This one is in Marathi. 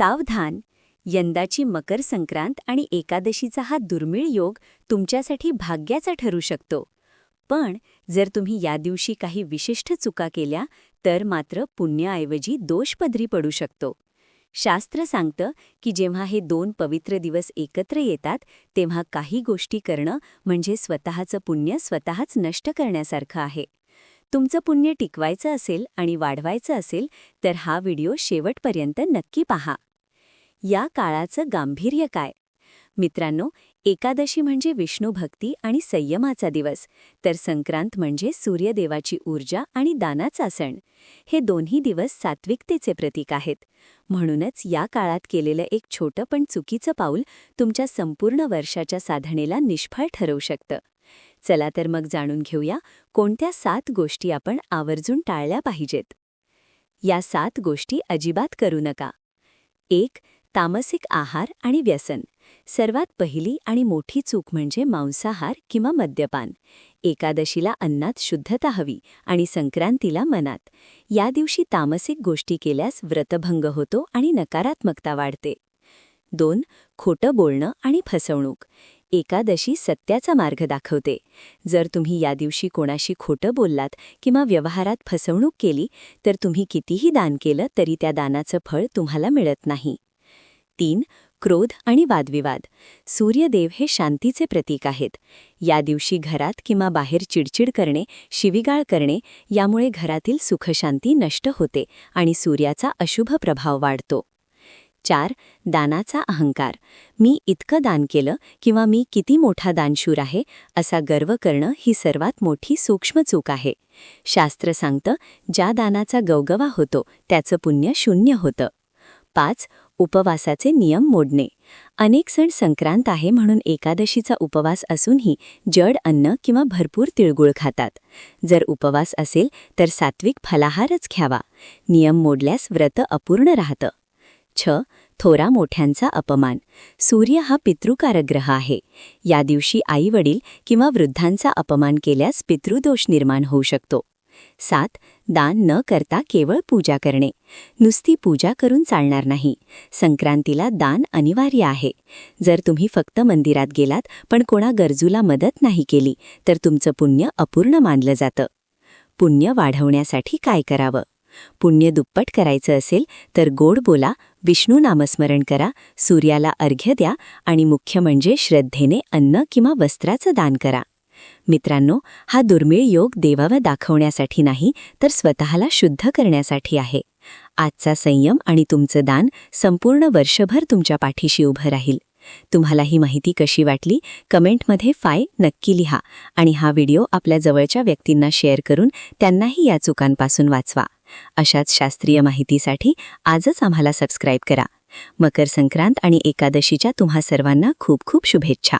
सावधान. यंदाची मकर संक्रांत आणि एकादशीचा हा दुर्मिळ योग तुमच्यासाठी भाग्याचा ठरू शकतो. पण जर तुम्ही या दिवशी काही विशिष्ट चुका केल्या तर मात्र पुण्याऐवजी दोष पदरी पडू शकतो. शास्त्र सांगतं की जेव्हा हे दोन पवित्र दिवस एकत्र येतात तेव्हा काही गोष्टी करणं म्हणजे स्वतःचं पुण्य स्वतःच नष्ट करण्यासारखं आहे. तुमचं पुण्य टिकवायचं असेल आणि वाढवायचं असेल तर हा व्हिडिओ शेवटपर्यंत नक्की पहा. या काळाचं गांभीर्य काय? मित्रांनो एकादशी म्हणजे विष्णू भक्ती आणि संयमाचा दिवस तर संक्रांत म्हणजे सूर्यदेवाची ऊर्जा आणि दानाचा सण. हे दोन्ही दिवस सात्विकतेचे प्रतीक आहेत. म्हणूनच या काळात केलेलं एक छोटं पण चुकीचं पाऊल तुमच्या संपूर्ण वर्षाच्या साधनेला निष्फळ ठरवू शकतं. चला तर मग जाणून घेऊया कोणत्या सात गोष्टी आपण आवर्जून टाळल्या पाहिजेत. या सात गोष्टी अजिबात करू नका. एक तामसिक आहार आणि व्यसन. सर्वात पहिली आणि मोठी चूक म्हणजे मांसाहार किंवा मद्यपान. एकादशीला अन्नात शुद्धता हवी आणि संक्रांतीला मनात. या दिवशी तामसिक गोष्टी केल्यास व्रतभंग होतो आणि नकारात्मकता वाढते. दोन खोटं बोलणं आणि फसवणूक. एकादशी सत्याचा मार्ग दाखवते. जर तुम्ही या दिवशी कोणाशी खोटं बोललात किंवा व्यवहारात फसवणूक केली तर तुम्ही कितीही दान केलं तरी त्या दानाचं फळ तुम्हाला मिळत नाही. तीन क्रोध आणि वादविवाद. सूर्यदेव हे शांतीचे प्रतीक आहेत. या दिवशी घरात किंवा बाहेर चिडचिड करणे शिविगाळ करणे यामुळे घरातील सुखशांती नष्ट होते आणि सूर्याचा अशुभ प्रभाव वाढतो. चार दानाचा अहंकार. मी इतकं दान केलं किंवा मी किती मोठा दानशूर आहे असा गर्व करणं ही सर्वात मोठी सूक्ष्म चूक आहे. शास्त्र सांगतं ज्या दानाचा गवगवा होतो त्याचं पुण्य शून्य होतं. पाच उपवासाचे नियम मोडणे. अनेक सण संक्रांत आहे म्हणून एकादशीचा उपवास असूनही जड अन्न किंवा भरपूर तिळगुळ खातात. जर उपवास असेल तर सात्विक फलाहारच घ्यावा. नियम मोडल्यास व्रत अपूर्ण राहतं. छ. थोरा मोठ्यांचा अपमान. सूर्य हा पितृकारक ग्रह आहे. या दिवशी आईवडील किंवा वृद्धांचा अपमान केल्यास पितृदोष निर्माण होऊ शकतो. सात दान न करता केवळ पूजा करणे. नुसती पूजा करून चालणार नाही. संक्रांतीला दान अनिवार्य आहे. जर तुम्ही फक्त मंदिरात गेलात पण कोणा गरजूला मदत नाही केली तर तुमचं पुण्य अपूर्ण मानलं जातं. पुण्य वाढवण्यासाठी काय करावं? पुण्य दुप्पट करायचं असेल तर गोड बोला विष्णू नामस्मरण करा सूर्याला अर्घ्य द्या आणि मुख्य म्हणजे श्रद्धेने अन्न किंवा वस्त्राचं दान करा. मित्रांनो हा दुर्मिळ योग देवावर दाखवण्यासाठी नाही तर स्वतःला शुद्ध करण्यासाठी आहे. आजचा संयम आणि तुमचं दान संपूर्ण वर्षभर तुमच्या पाठीशी उभं राहील. तुम्हाला ही माहिती कशी वाटली कमेंटमध्ये फाय नक्की लिहा आणि हा व्हिडिओ आपल्या जवळच्या व्यक्तींना शेअर करून त्यांनाही या चुकांपासून वाचवा. अशाच शास्त्रीय माहितीसाठी आजच आम्हाला सबस्क्राईब करा. मकर संक्रांत आणि एकादशीच्या तुम्हा सर्वांना खूप खूप शुभेच्छा.